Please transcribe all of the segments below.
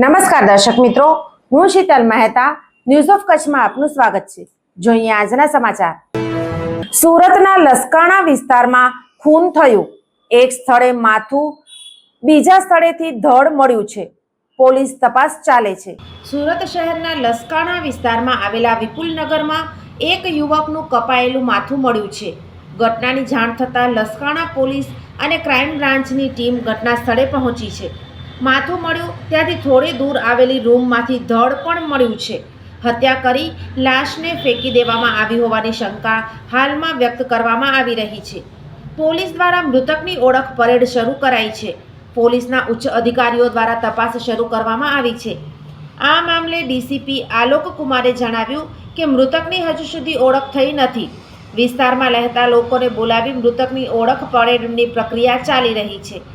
નમસ્કાર દર્શક મિત્રો, હું શીતલ મહેતા ન્યૂઝ ઓફ કચ્છમાં આપનું સ્વાગત છે. જોઈએ આજના સમાચાર. સુરતના લસકાણા વિસ્તારમાં ખૂન થયું. એક સ્થળે માથું, બીજા સ્થળેથી ધડ મળ્યું છે. પોલીસ તપાસ ચાલે છે. સુરત શહેરના લસકાણા વિસ્તારમાં આવેલા વિપુલનગરમાં એક યુવકનું કપાયેલું માથું મળ્યું છે. ઘટનાની જાણ થતાં લસકાણા પોલીસ અને ક્રાઇમ બ્રાન્ચની ટીમ ઘટના સ્થળે પહોંચી છે. માથું મળ્યું, ત્યાંથી થોડી દૂર આવેલી રૂમમાંથી ધડ પણ મળ્યું છે. હત્યા કરી લાશને ફેંકી દેવામાં આવી હોવાની શંકા હાલમાં વ્યક્ત કરવામાં આવી રહી છે. પોલીસ દ્વારા મૃતકની ઓળખ પરેડ શરૂ કરાઈ છે. પોલીસના ઉચ્ચ અધિકારીઓ દ્વારા તપાસ શરૂ કરવામાં આવી છે. આ મામલે ડીસીપી આલોક કુમારે જણાવ્યું કે મૃતકની હજુ સુધી ઓળખ થઈ નથી. વિસ્તારમાં રહેતા લોકોને બોલાવી મૃતકની ઓળખ પરેડની પ્રક્રિયા ચાલી રહી છે.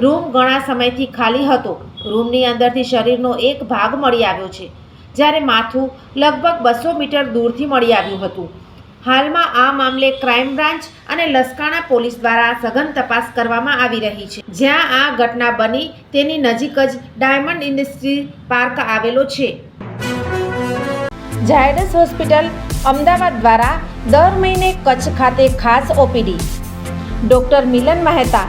રૂમ ઘણા સમયથી ખાલી હતો. રૂમની અંદરથી શરીરનો એક ભાગ મળી આવ્યો છે, જ્યારે માથું લગભગ બસો મીટર દૂરથી મળી આવ્યું હતું. હાલમાં આ મામલે ક્રાઇમ બ્રાન્ચ અને લસકાણા પોલીસ દ્વારા સઘન તપાસ કરવામાં આવી રહી છે. જ્યાં આ ઘટના બની તેની નજીક જ ડાયમંડ ઇન્ડસ્ટ્રી પાર્ક આવેલો છે. ઝાયડસ હોસ્પિટલ અમદાવાદ દ્વારા દર મહિને કચ્છ ખાતે ખાસ OPD. Doctor Milan Mehta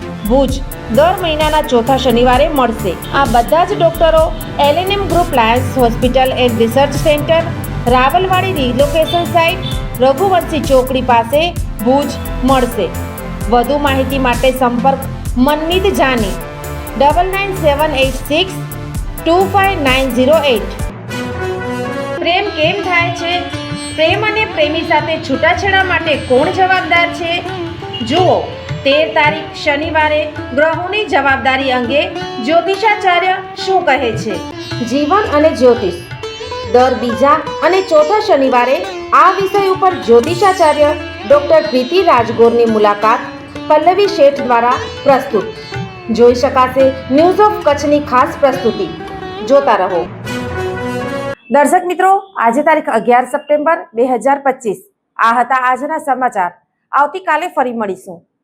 Bhuj. દર મહિનાના ચોથા શનિવારે મળશે. આ બધા જ ડોક્ટરો LNM group Lions hospital and research centre Rawalwadi relocation site Raghuvanshi ચોકડી પાસે ભુજ મળશે. વધુ માહિતી માટે સંપર્ક Manmeet Jani. Double nine seven eight six two five nine zero eight પ્રેમ કેમ થાય છે? પ્રેમ અને પ્રેમી સાથે છૂટાછેડા માટે કોણ જવાબદાર છે? જુઓ તેર તારીખ શનિવારે ગ્રહોની જવાબદારી અંગે જ્યોતિષાચાર્ય શું કહે છે? જીવન અને જ્યોતિષ. દર બીજા અને ચોથા શનિવારે આ વિષય ઉપર જ્યોતિષાચાર્ય ડૉક્ટર પ્રીતિ રાજગોરની મુલાકાત પલ્લવી શેઠ દ્વારા પ્રસ્તુત. જોઈ શકાશે ન્યૂઝ ઓફ કચ્છની ખાસ પ્રસ્તુતિ. જોતા રહો. દર્શક મિત્રો આજે તારીખ અગિયાર સપ્ટેમ્બર બે હજાર પચીસ. આ હતા આજના સમાચાર. આવતીકાલે ફરી મળીશું.